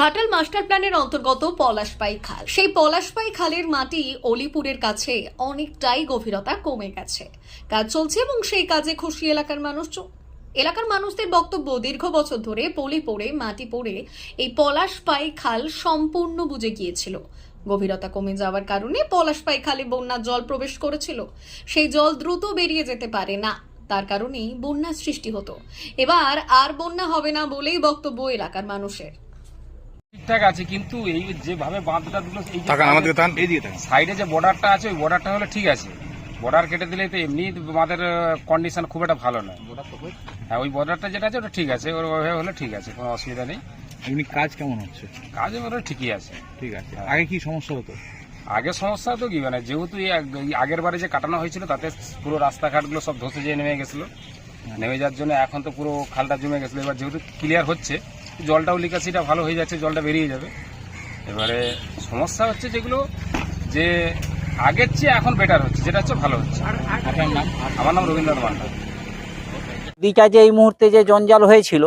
Ghatal master প্ল্যানের অন্তর্গত পলাশপাই খাল। সেই পলাশপাই খালের মাটি অলিপুরের কাছে অনেকটাই গভীরতা কমে গেছে। কাজ চলছে এবং সেই কাজে খুশি এলাকার মানুষজন। এলাকার মানুষদের বক্তব্য দীর্ঘ বছর ধরে পলি পড়ে, মাটি পড়ে এই পলাশপাই খাল সম্পূর্ণ বুঝে গিয়েছিল। গভীরতা কমে যাওয়ার কারণে পলাশপাই খালে বন্যার জল প্রবেশ করেছিল। সেই জল দ্রুত বেরিয়ে যেতে পারে না, তার কারণেই বন্যার সৃষ্টি হতো। এবার আর বন্যা হবে না বলেই বক্তব্য এলাকার মানুষের। ঠিকঠাক আছে কিন্তু এই যেভাবে বাঁধটা তাকান সাইডে যে বর্ডারটা আছে ওই বর্ডারটা হলে ঠিক আছে। বর্ডার কেটে দিলে তো এমনি আমাদের কন্ডিশন খুব একটা ভালো নয়। হ্যাঁ ওই বর্ডারটা যেটা আছে ওটা ঠিক আছে। ওর ওইভাবে হলে ঠিক আছে কোনো অসুবিধা নেই। এমনি কাজ কেমন হচ্ছে? কাজ ওরা ঠিকই আছে। ঠিক আছে। আগে কি সমস্যা হতো? আগে সমস্যা তো কি মানে যেহেতু আগের বারে যে কাটানো হয়েছিল তাতে পুরো রাস্তাঘাটগুলো সব ধসে যেয়ে নেমে গেছিল। নেমে যাওয়ার জন্য এখন তো পুরো খালটা জমে গেছিল। এবার যেহেতু ক্লিয়ার হচ্ছে জলটাও লিকাসিটা ভালো হয়ে যাচ্ছে জলটা বেরিয়ে যাবে। এবারে সমস্যা হচ্ছে যেগুলো যে আগের চেয়ে এখন বেটার হচ্ছে যেটা হচ্ছে ভালো হচ্ছে। আপনার নাম? আমার নাম রবীন্দ্রনাথ মান্ডা যে এই মুহূর্তে যে জঞ্জাল হয়েছিল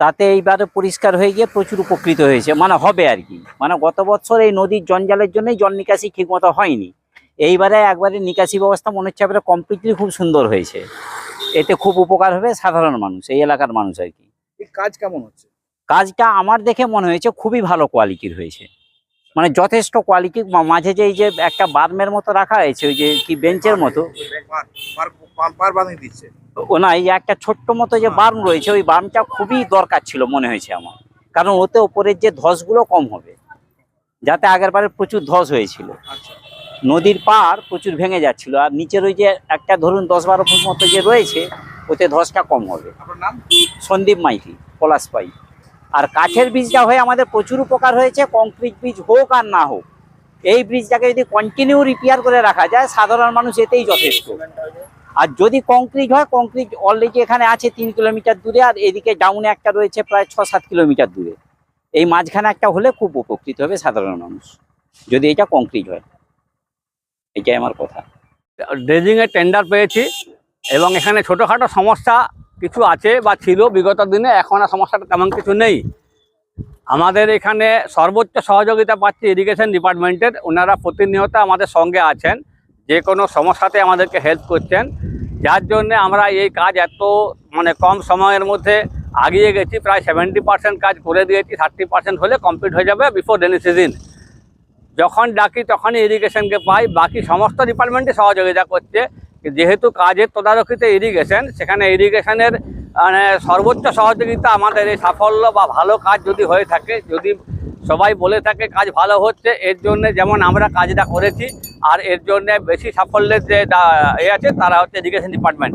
তাতে এইবারে পরিষ্কার হয়ে গিয়ে প্রচুর উপকৃত হয়েছে। মানে হবে আর কি। মানে গত বছর এই নদীর জঞ্জালের জন্যই জল নিকাশি ঠিকমতো হয়নি। এইবারে একবারে নিকাশি ব্যবস্থা মনে হচ্ছে এবারে কমপ্লিটলি খুব সুন্দর হয়েছে। এতে খুব উপকার হবে সাধারণ মানুষ এই এলাকার মানুষ আর কি। এই কাজ কেমন হচ্ছে? কাজটা আমার দেখে মনে হয়েছে খুবই ভালো কোয়ালিটির হয়েছে। মানে যথেষ্ট কোয়ালিটি মাঝে যে এই যে একটা বার্মের মতো রাখা হয়েছে ওই যে কি বেঞ্চের মতো। দিচ্ছে। ও না এই যে একটা ছোট্ট মতো যে বার্ম রয়েছে ওই বার্মটা খুবই দরকার ছিল মনে হয়েছে আমার। কারণ ওতে ওপরের যে ধসগুলো কম হবে যাতে আগের বারে প্রচুর ধস হয়েছিল। আচ্ছা। নদীর পার প্রচুর ভেঙে যাচ্ছিল আর নিচের ওই যে একটা ধরুন দশ বারো ফুট মতো যে রয়েছে ওতে ধসটা কম হবে। আপনার নাম? সন্দীপ মাইতি পলাশপাই আর কাঠের ব্রিজটা হয়ে আমাদের প্রচুর উপকার হয়েছে কংক্রিট ব্রিজ হোক আর না হোক। এই ব্রিজটাকে যদি কন্টিনিউ রিপেয়ার করে রাখা যায় সাধারণ মানুষ এতেই যথেষ্ট। আর যদি কংক্রিট হয় কংক্রিট অলরেডি এখানে আছে তিন কিলোমিটার দূরে আর এদিকে ডাউনে একটা রয়েছে প্রায় ছ সাত কিলোমিটার দূরে। এই মাঝখানে একটা হলে খুব উপকৃত হবে সাধারণ মানুষ যদি এটা কংক্রিট হয়। এটাই আমার কথা। ড্রেজিংয়ের টেন্ডার পেয়েছি। এবং এখানে ছোটোখাটো সমস্যা কিছু আছে বা ছিল বিগত দিনে, এখন আর সমস্যাটা তেমন কিছু নেই। আমাদের এখানে সর্বোচ্চ সহযোগিতা পাচ্ছি ইরিগেশন ডিপার্টমেন্টের ওনারা প্রতিনিয়ত আমাদের সঙ্গে আছেন, যে কোনো সমস্যাতে আমাদেরকে হেল্প করছেন। যার জন্য আমরা এই কাজ এত মানে কম সময়ের মধ্যে আগিয়ে গেছি। প্রায় সেভেন্টি পার্সেন্ট কাজ করে দিয়েছি থার্টি পার্সেন্ট হলে কমপ্লিট হয়ে যাবে বিফোর রেনি সিজন যখন ডাকি তখনই ইরিগেশনকে পাই। বাকি সমস্ত ডিপার্টমেন্টে সহযোগিতা করছে। যেহেতু কাজের তদারকিতে ইরিগেশন, সেখানে ইরিগেশনের মানে সর্বোচ্চ সহযোগিতা আমাদের এই সাফল্য বা ভালো কাজ যদি হয়ে থাকে, যদি সবাই বলে থাকে কাজ ভালো হচ্ছে, এর জন্য যেমন আমরা কাজটা করেছি, আর এর জন্য বেশি সাফল্যের যে এ আছে, তারা হচ্ছে ইরিগেশন ডিপার্টমেন্ট।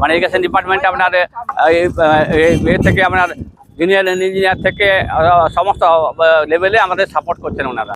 মানে ইরিগেশন ডিপার্টমেন্টে আপনার, এ থেকে আপনার জুনিয়র ইঞ্জিনিয়ার থেকে সমস্ত লেভেলে আমাদের সাপোর্ট করছেন ওনারা।